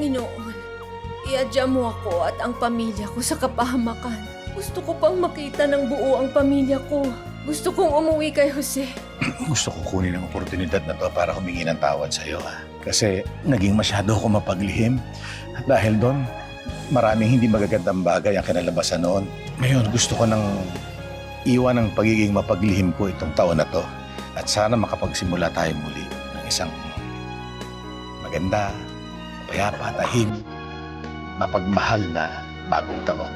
Panginoon, iadya mo ako at ang pamilya ko sa kapahamakan. Gusto ko pang makita ng buo ang pamilya ko. Gusto kong umuwi kay Jose. Gusto ko kunin ang oportunidad na to para humingi ng tawad sa iyo. Kasi naging masyado ako mapaglihim. At dahil doon, maraming hindi magagandang bagay ang kinalabasan noon. Ngayon, gusto ko nang iwan ang pagiging mapaglihim ko itong taon na to. At sana makapagsimula tayo muli ng isang maganda, payapa, tahim, mapagmahal na bagong taon.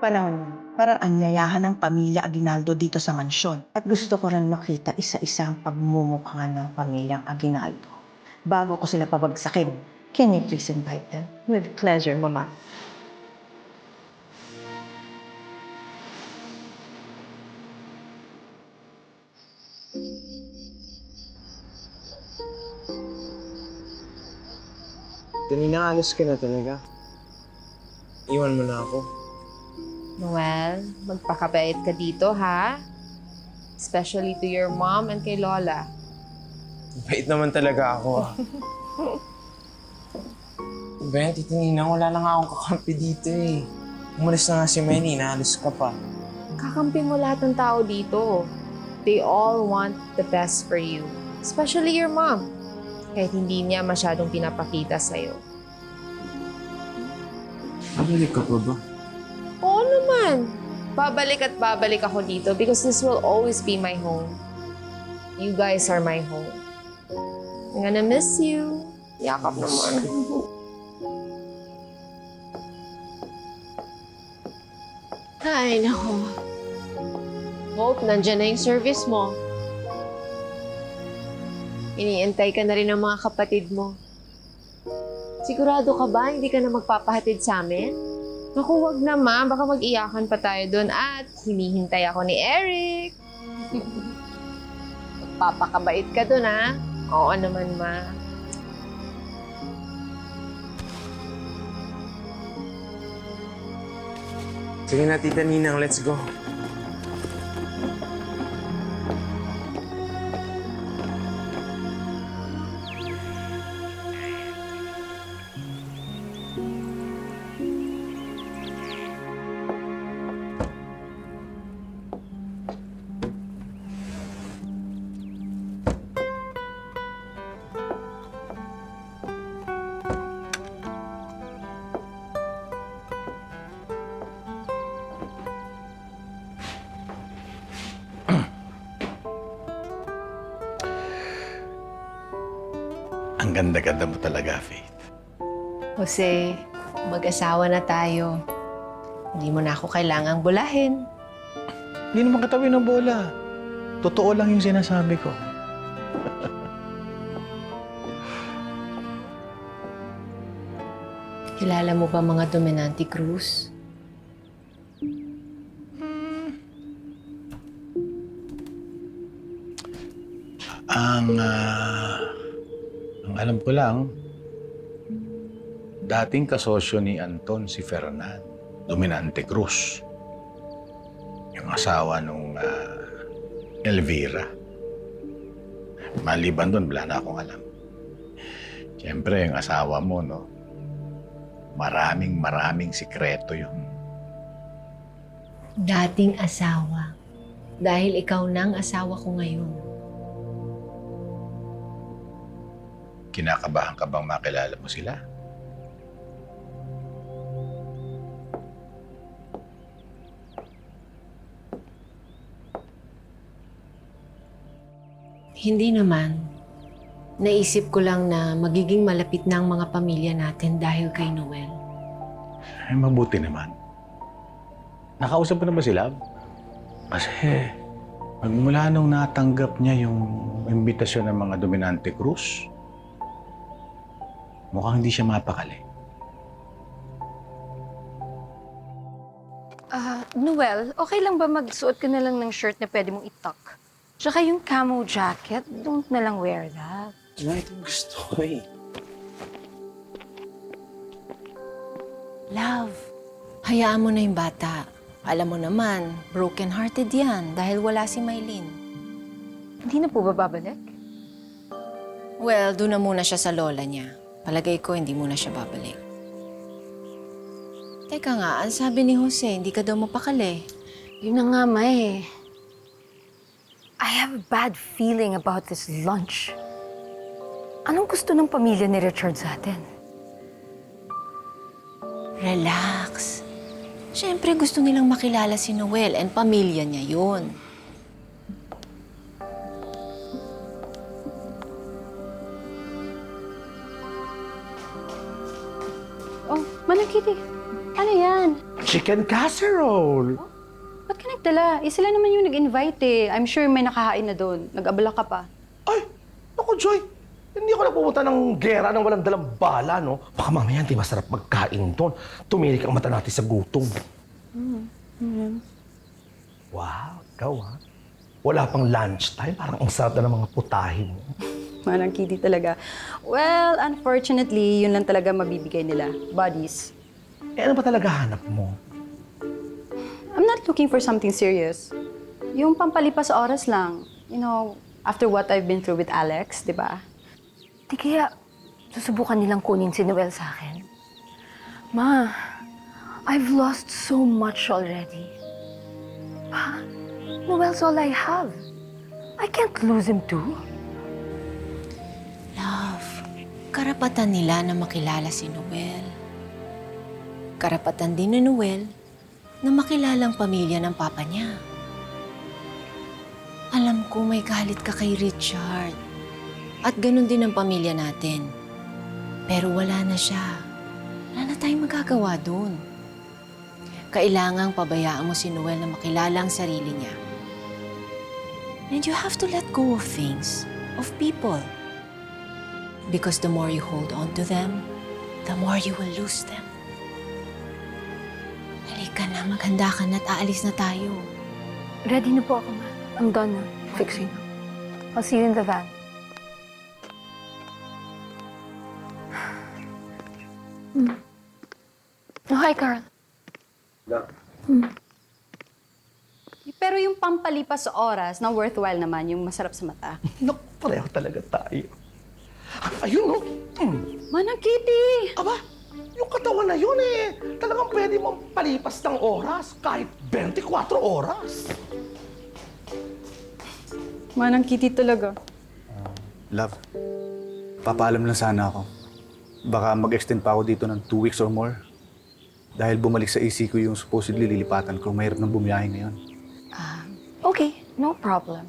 Panahon yun. Parang anyayahan ng pamilya Aguinaldo dito sa mansyon. At gusto ko rin makita isa-isa ang pagmumukha ng pamilyang Aguinaldo. Bago ko sila pabagsakin, can you please invite them? With pleasure, Mama. Dali na alas ka na talaga. Iwan mo na ako. Noel, magpakabait ka dito, ha? Especially to your mom and kay Lola. Bait naman talaga ako ah. Ben, Tita Nina, wala lang akong kakampi dito eh. Umalis na nga si Manny, naalis ka pa. Kakampi mo lahat ng tao dito. They all want the best for you. Especially your mom. Kahit hindi niya masyadong pinapakita sa'yo. Babalik ka pa ba? Oo naman. Babalik at babalik ako dito because this will always be my home. You guys are my home. I'm gonna miss you. Yakap naman. Ay, nako. Hope, nandyan na yung service mo. Iniintay ka na rin ng mga kapatid mo. Sigurado ka ba hindi ka na magpapahatid sa amin? Naku, wag naman. Baka mag-iyakan pa tayo doon. At hinihintay ako ni Eric. Papakabait ka doon, ha? Oo naman, ma. Sige na, Tita Ninang, let's go. Jose, mag-asawa na tayo. Hindi mo na ako kailangang bulahin. Hindi naman katabi ng bola. Totoo lang yung sinasabi ko. Kilala mo ba mga Dominante Cruz? Ang, ah, ang alam ko lang, dating kasosyo ni Anton si Fernan, Dominante Cruz. Yung asawa nung ah, Elvira. Maliban doon, wala na akong alam. Siyempre, yung asawa mo, no? Maraming maraming sikreto yun. Dating asawa. Dahil ikaw nang asawa ko ngayon. Kinakabahan ka bang makilala mo sila? Hindi naman. Naisip ko lang na magiging malapit na ang mga pamilya natin dahil kay Noel. Ay, mabuti naman. Nakausap mo na ba sila? Kasi, magmula nung natanggap niya yung imbitasyon ng mga Dominante Cruz, mukhang hindi siya mapakali. Ah, Noel, okay lang ba magsuot ka na lang ng shirt na pwede mong itak? Tsaka yung camo jacket, don't na lang wear that. Wala itong gusto ko eh. Love, hayaan mo na yung bata. Alam mo naman, broken-hearted yan dahil wala si Maylin. Hindi na po ba babalik? Well, doon na muna siya sa lola niya. Palagay ko, hindi muna siya babalik. Teka nga, ang sabi ni Jose, hindi ka daw mapakali. Yun na nga, ma eh. I have a bad feeling about this lunch. Anong gusto ng pamilya ni Richard sa atin? Relax. Siyempre, gusto nilang makilala si Noel and pamilya niya yun. Oh, Manang Kitty. Ano yan? Chicken casserole! Nagdala? Eh, sila naman yung nag-invite eh. I'm sure may nakahain na doon. Nag-abala ka pa. Ay, naku Joy, hindi ako na pumunta ng gera nang walang dalang bala, no? Baka mamaya hindi masarap magkain doon. Tumirik ang mata natin sa gutom. Wow, ikaw ha? Wala pang lunchtime, parang ang sarap na ng mga putahe mo. Manang kitty talaga. Well, unfortunately, yun lang talaga mabibigay nila. Bodies. Eh ano ba talaga hanap mo? I'm not looking for something serious. Yung pampalipas oras lang. You know, after what I've been through with Alex, di ba? Di kaya susubukan nilang kunin si Noel sa akin. Ma, I've lost so much already. Pa, Noel's all I have. I can't lose him too. Love, karapatan nila na makilala si Noel. Karapatan din ni Noel na makilala ang pamilya ng papa niya. Alam ko may galit ka kay Richard. At ganun din ang pamilya natin. Pero wala na siya. Wala na tayong magagawa doon. Kailangang pabayaan mo si Noel na makilala ang sarili niya. And you have to let go of things, of people. Because the more you hold on to them, the more you will lose them. Maghanda ka na at aalis na tayo. Ready na po ako, ma. I'm done na. Fixing na. I'll see you in the van. Hmm. Oh, hi, Carl. Pero yung pampalipas oras na worthwhile naman, yung masarap sa mata. Naku, pareho talaga tayo. Ayun, no? Hmm. Manang kitty! Aba, yung katawan na yun eh. Talagang pwede mong palipas ng oras kahit 24 oras. Manang kitty talaga. Love, papaalam lang sana ako. Baka mag-extend pa ako dito ng two weeks or more. Dahil bumalik sa isip ko yung supposedly lilipatan ko, mahirap nang bumiyahe ngayon. Okay, no problem.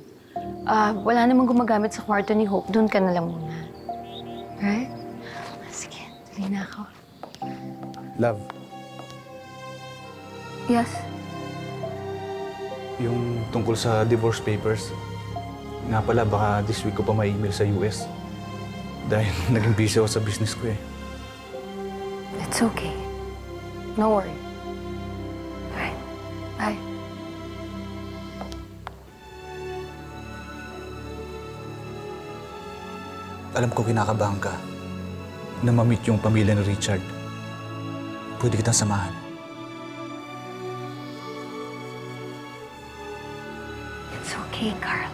Ah, wala namang gumagamit sa kwarto ni Hope. Doon ka na lang muna. Right? Sige, tuloy na ako. Love, Yes? yung tungkol sa divorce papers, nga pala baka this week ko pa may email sa US. Dahil naging busy ako sa business ko eh. It's okay. No worry. Alright. Bye. Alam ko kinakabahan ka na ma-meet yung pamilya ni Richard. Pwede kitang samahan. It's okay, Carl.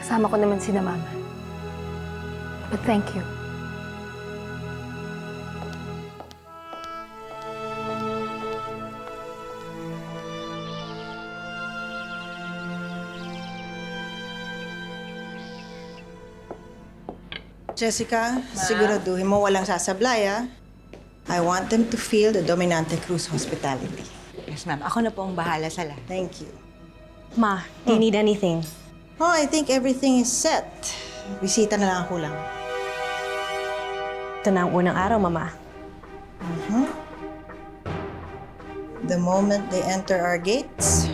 Kasama ko naman si na Mama. But thank you. Jessica, siguraduhin mo walang sasablay, ah. I want them to feel the Dominante Cruz hospitality. Yes, ma'am. Ako na po ang bahala sa lahat. Thank you. Ma, do you need anything? Oh, I think everything is set. Bisita na lang ang kulang. Ito na ang unang araw, mama. The moment they enter our gates,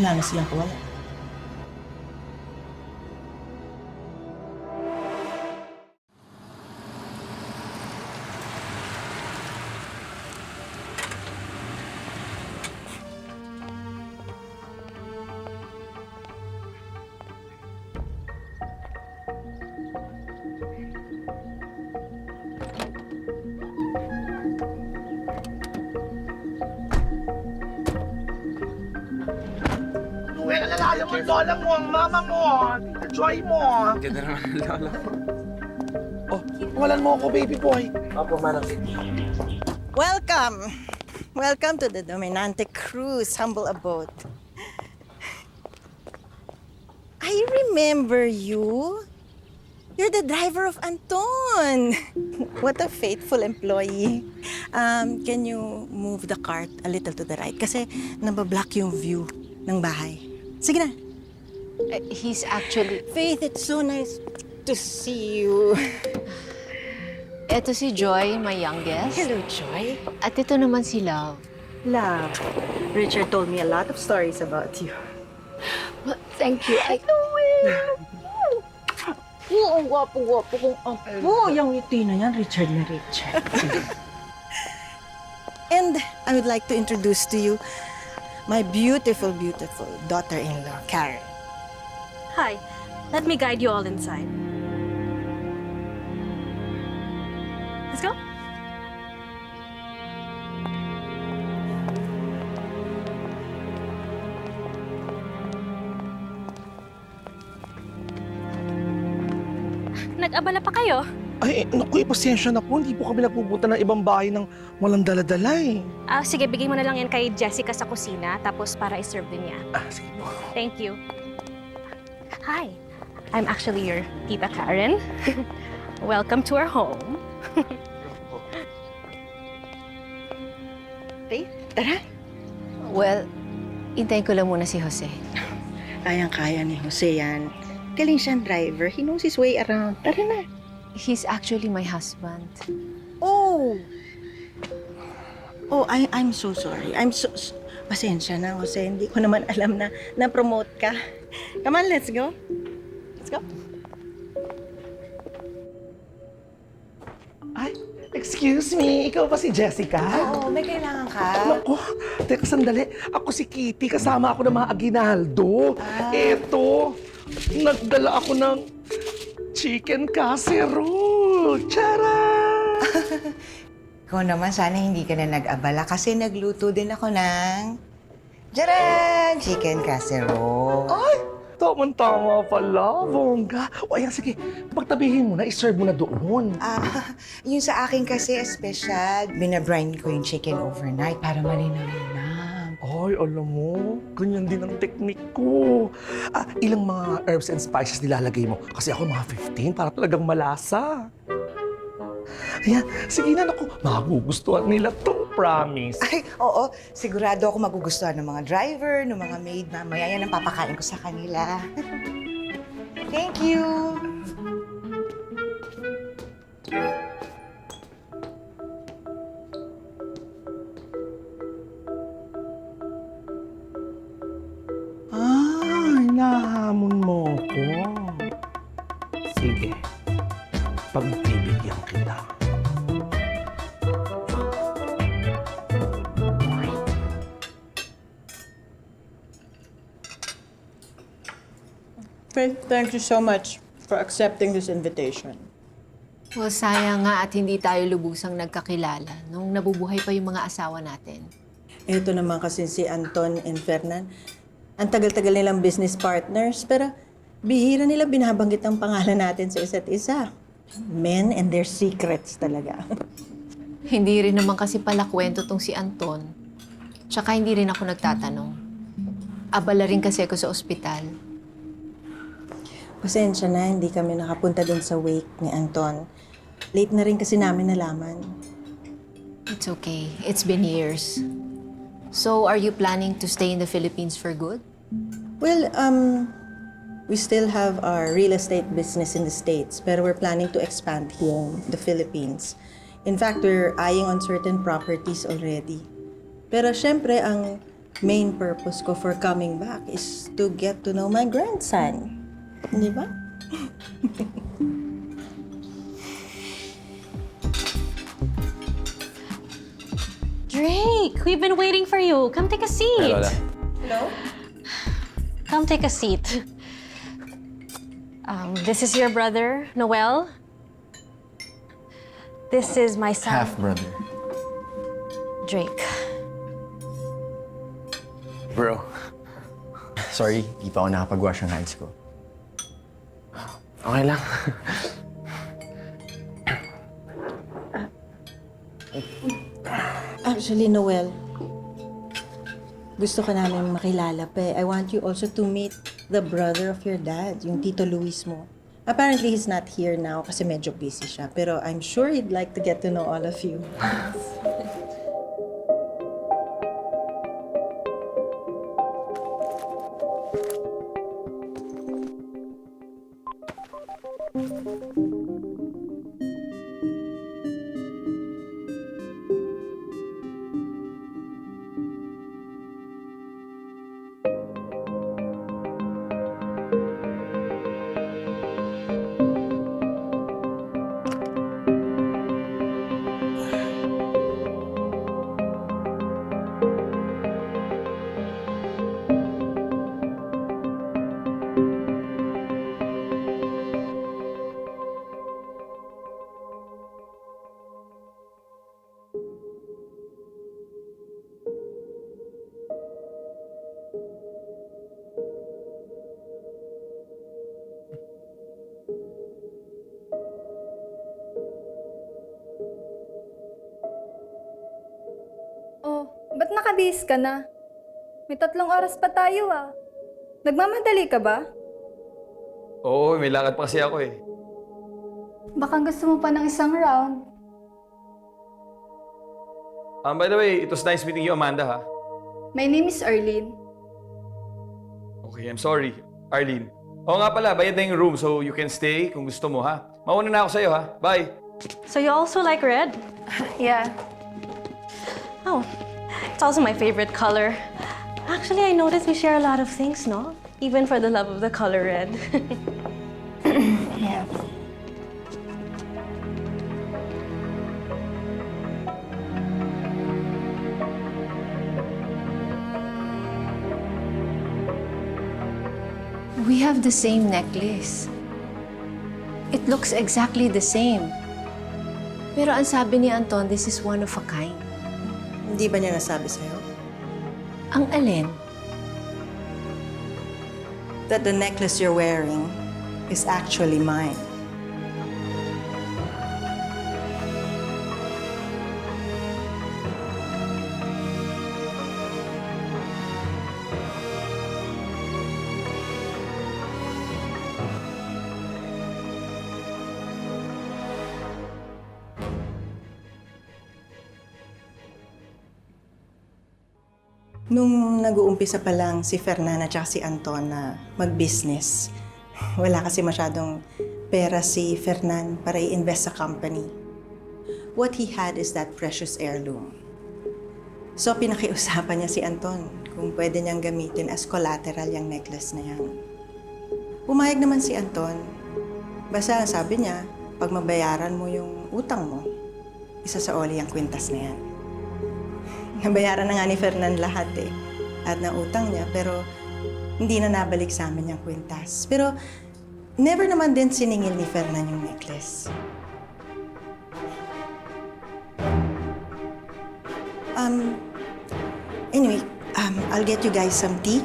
wala na silang kawala. Tita Joy mo. Ganda naman ng lola ko. Oh, walan mo ako, baby boy. Opo, manang. Welcome! Welcome to the Dominante Cruise Humble Abode. I remember you. You're the driver of Anton. What a faithful employee. Um, can you move the cart a little to the right? Kasi nabablock yung view ng bahay. Sige na. Eh, he's actually... Faith, it's so nice to see you. Eto si Joy, my youngest. Hello, Joy. At ito naman si Love. Love, Richard told me a lot of stories about you. Thank you. I... Oo, ang gwapo-gwapo kong apo. Yung ngiti na yan, Richard na Richard. And I would like to introduce to you my beautiful, beautiful daughter-in-law, Karen. Hi, let me guide you all inside. Let's go. Nag-abala pa kayo? Ay, naku, eh, pasensya na po. Hindi po kami nagpupunta ng ibang bahay ng walang daladala eh. Ah, sige, bigay mo na lang yan kay Jessica sa kusina, tapos para i-serve din niya. Ah, sige po. Thank you. Hi, I'm actually your Tita Karen. Welcome to our home. Faith, tara. Well, intayin ko lang muna si Jose. Kayang-kaya ni Jose yan. Galing siyang driver. He knows his way around. Tara na. He's actually my husband. Oh! Oh, I, I'm so sorry. I'm so... s- Pasensya na, Jose. Hindi ko naman alam na na-promote ka. Come on, let's go. Let's go. Ay, excuse me. Ikaw ba si Jessica? Oo, may kailangan ka. Naku, teka sandali. Ako si Kitty, kasama ako ng mga Aguinaldo. Eto, nagdala ako ng chicken casserole. Tara! Ikaw naman, sana hindi ka na nag-abala kasi nagluto din ako ng... Jaran! Chicken casserole. Ay, tama-tama pala, bongga. O ayan, sige, pagtabihin mo na, iserve mo na doon. Ah, yung sa akin kasi special. Binabrine ko yung chicken overnight para malinang-linang. Ay, alam mo, ganyan din ang technique ko. Ah, ilang mga herbs and spices nilalagay mo? Kasi ako mga 15 para talagang malasa. Ayan, sige na, naku, magugustuhan nila to, promise. Ay, oo. Sigurado ako magugustuhan ng mga driver, ng mga maid. Mamaya yan ang papakain ko sa kanila. Thank you. Faith, thank you so much for accepting this invitation. Well, sayang nga at hindi tayo lubusang nagkakilala nung nabubuhay pa yung mga asawa natin. Ito naman kasi si Anton and Fernan. Ang tagal-tagal nilang business partners, pero bihira nila binabanggit ang pangalan natin sa isa't isa. Men and their secrets talaga. Hindi rin naman kasi pala kwento tong si Anton. Tsaka hindi rin ako nagtatanong. Abala rin kasi ako sa ospital. Pasensya na, hindi kami nakapunta dun sa wake ni Anton. Late na rin kasi namin nalaman. It's okay. It's been years. So, are you planning to stay in the Philippines for good? Well, um, we still have our real estate business in the States, pero we're planning to expand here in the Philippines. In fact, we're eyeing on certain properties already. Pero syempre, ang main purpose ko for coming back is to get to know my grandson. Di ba? Drake, we've been waiting for you. Come take a seat. Hello? Come take a seat. Um, this is your brother, Noel. This is my son, Half-brother. Drake. Bro. Sorry, di pa ako nakapag-wash ng hands ko. Okay lang. Actually, Noel, gusto ko namin makilala pa eh. I want you also to meet the brother of your dad, yung Tito Luis mo. Apparently, he's not here now kasi medyo busy siya. Pero I'm sure he'd like to get to know all of you. Nakabihis ka na? May tatlong oras pa tayo ah. Nagmamadali ka ba? Oo, may lakad pa kasi ako eh. Baka gusto mo pa ng isang round. Um, by the way, it was nice meeting you, Amanda, ha? My name is Arlene. Okay, I'm sorry, Arlene. Oo nga pala, bayad na yung room so you can stay kung gusto mo, ha? Mauna na ako sa'yo, ha? Bye! So you also like red? Yeah. Oh, it's also my favorite color. Actually, I noticed we share a lot of things, no? Even for the love of the color red. Yeah. We have the same necklace. It looks exactly the same. Pero ang sabi ni Anton, this is one of a kind. Hindi ba niya nasabi sa'yo? Ang alin? That the necklace you're wearing is actually mine. Nung nag-uumpisa pa lang si Fernan at si Anton na mag-business, wala kasi masyadong pera si Fernan para i-invest sa company. What he had is that precious heirloom. So pinakiusapan niya si Anton kung pwede niyang gamitin as collateral yung necklace na yan. Pumayag naman si Anton. Basta sabi niya, pag mabayaran mo yung utang mo, isa sa oli ang kwintas na yan. Nabayaran na nga ni Fernan lahat eh. At ng utang niya, pero hindi na nabalik sa amin yung kwintas. Pero never naman din siningil ni Fernan yung necklace. Um, anyway, um, I'll get you guys some tea.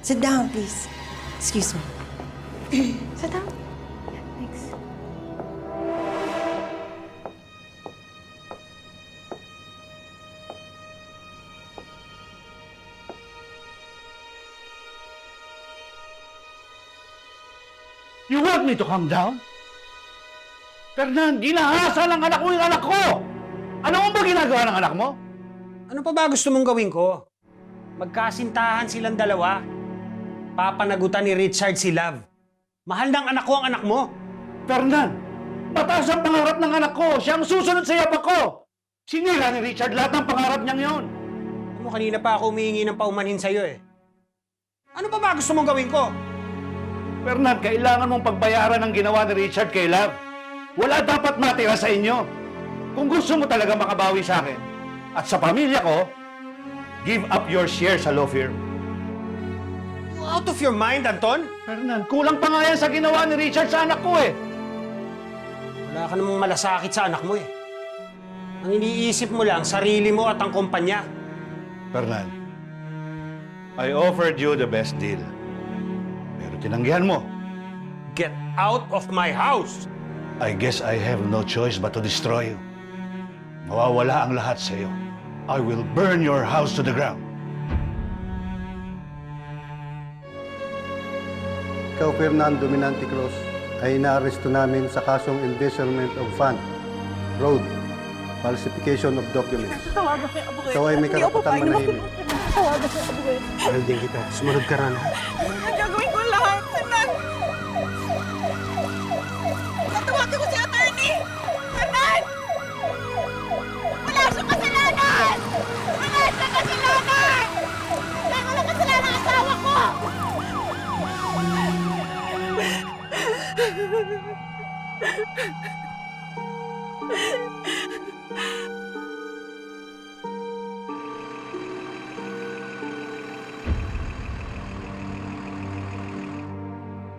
Sit down, please. Excuse me. Sit down. Want me to calm down? Fernan, ginahasa ng anak mo yung anak ko! Ano mo ba ginagawa ng anak mo? Ano pa ba gusto mong gawin ko? Magkasintahan silang dalawa. Papanagutan ni Richard si Love. Mahal ng anak ko ang anak mo. Fernan, mataas ang pangarap ng anak ko. Siya ang susunod sa yapak ko. Sinira ni Richard lahat ng pangarap niyang yon. Ano kanina pa ako humihingi ng paumanhin sa'yo eh. Ano pa ba gusto mong gawin ko? Fernan, kailangan mong pagbayaran ang ginawa ni Richard kay Love. Wala dapat matira sa inyo. Kung gusto mo talaga makabawi sa akin at sa pamilya ko, give up your share sa law firm. You out of your mind, Anton? Fernan, kulang pa nga yan sa ginawa ni Richard sa anak ko eh. Wala ka namang malasakit sa anak mo eh. Ang iniisip mo lang, sarili mo at ang kumpanya. Fernan, I offered you the best deal. Tinanggihan mo. Get out of my house! I guess I have no choice but to destroy you. Mawawala ang lahat sa iyo. I will burn your house to the ground. Ikaw, Fernando Minante Cruz, ay inaaresto namin sa kasong embezzlement of fund, road, falsification of documents. Ikaw ay may karapatang manahimik. Mahal din kita. Sumunod ka rin. Gagawin ko lahat, Fernan! Tatawagan ko si attorney! Fernan! Wala siyang kasalanan! Wala siyang kasalanan! Wala wala kasalanan ang asawa ko!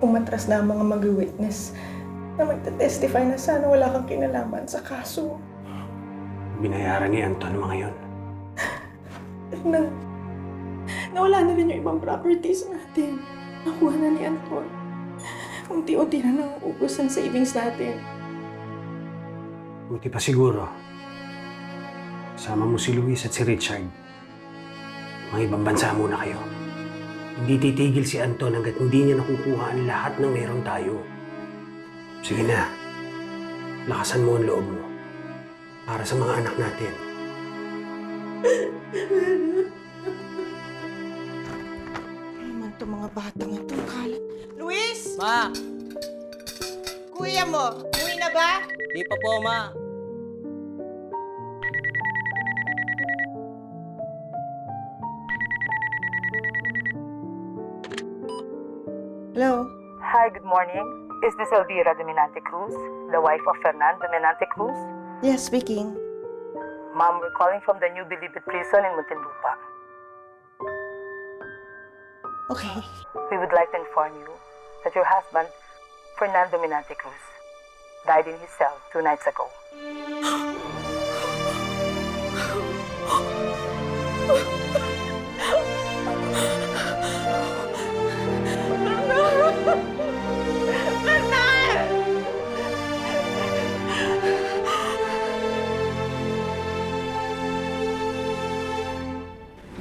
Umatras na ang mga mag-witness na magte-testify na sana wala kang kinalaman sa kaso. Binayaran ni Anton mga yun. Na, nawala na rin yung ibang properties natin. Nakuha na ni Anton. Unti-unti na nauubos ang savings natin. Buti pa siguro. Sama mo si Luis at si Richard. Mga ibang bansa muna kayo. Hindi titigil si Anton hanggat hindi niya nakukuha ang lahat ng meron tayo. Sige na. Lakasan mo ang loob mo. Para sa mga anak natin. Ano naman itong mga batang! Ma, Kuya mo, uwi na ba? di pa po, ma. Hello? Hi, good morning. Is this Elvira Dominante Cruz, the wife of Fernando Dominante Cruz? Yes, speaking. Ma'am, we're calling from the New Bilibid prison in Muntinlupa. Okay. We would like to inform you that your husband, Fernando Dominante Cruz, died in his cell two nights ago.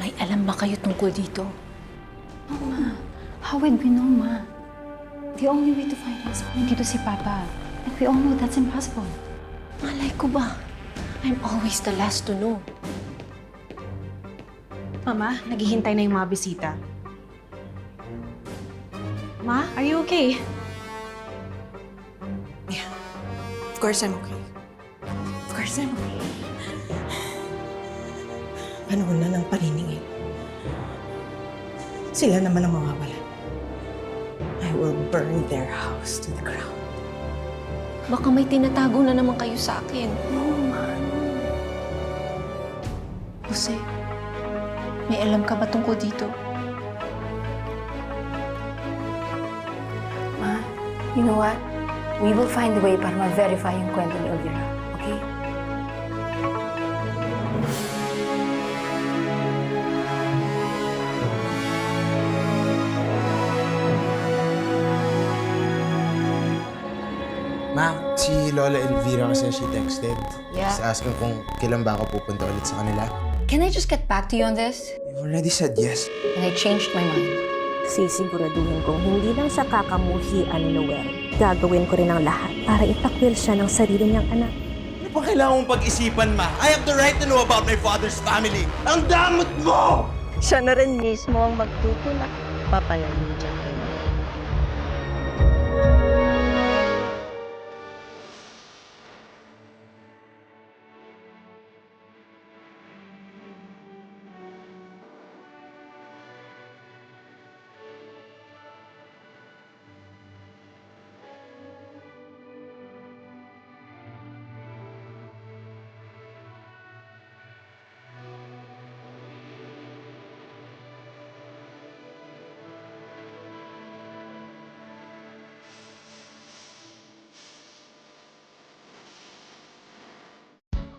May alam ba kayo tungkol dito? No, ma. How would we know, ma? The only way to find out is kung dito si Papa. And we all know that's impossible. Malay ko ba? I'm always the last to know. Mama, naghihintay na yung mga bisita. Ma, are you okay? Of course I'm okay. Of course I'm okay. Panahon na ng paniningin. Sila naman ang mawawala. Will burn their house to the ground. Baka may tinatago na naman kayo sa akin. No, ma. No. Jose, may alam ka ba tungkol dito? Ma, you know what? We will find a way para ma-verify yung kwento ni Elvira. Lola Elvira kasi she texted. Yeah. Just asking kung kailan ba ako pupunta ulit sa kanila. Can I just get back to you on this? You already said yes. And I changed my mind. Sisiguraduhin kong hindi lang siya kakamuhian ni Noel. Gagawin ko rin ang lahat para itakwil siya ng sarili niyang anak. Ano pa kailangan mong pag-isipan, ma? I have the right to know about my father's family. Ang damot mo! Siya na rin mismo ang magtutulak. Papalanin dyan.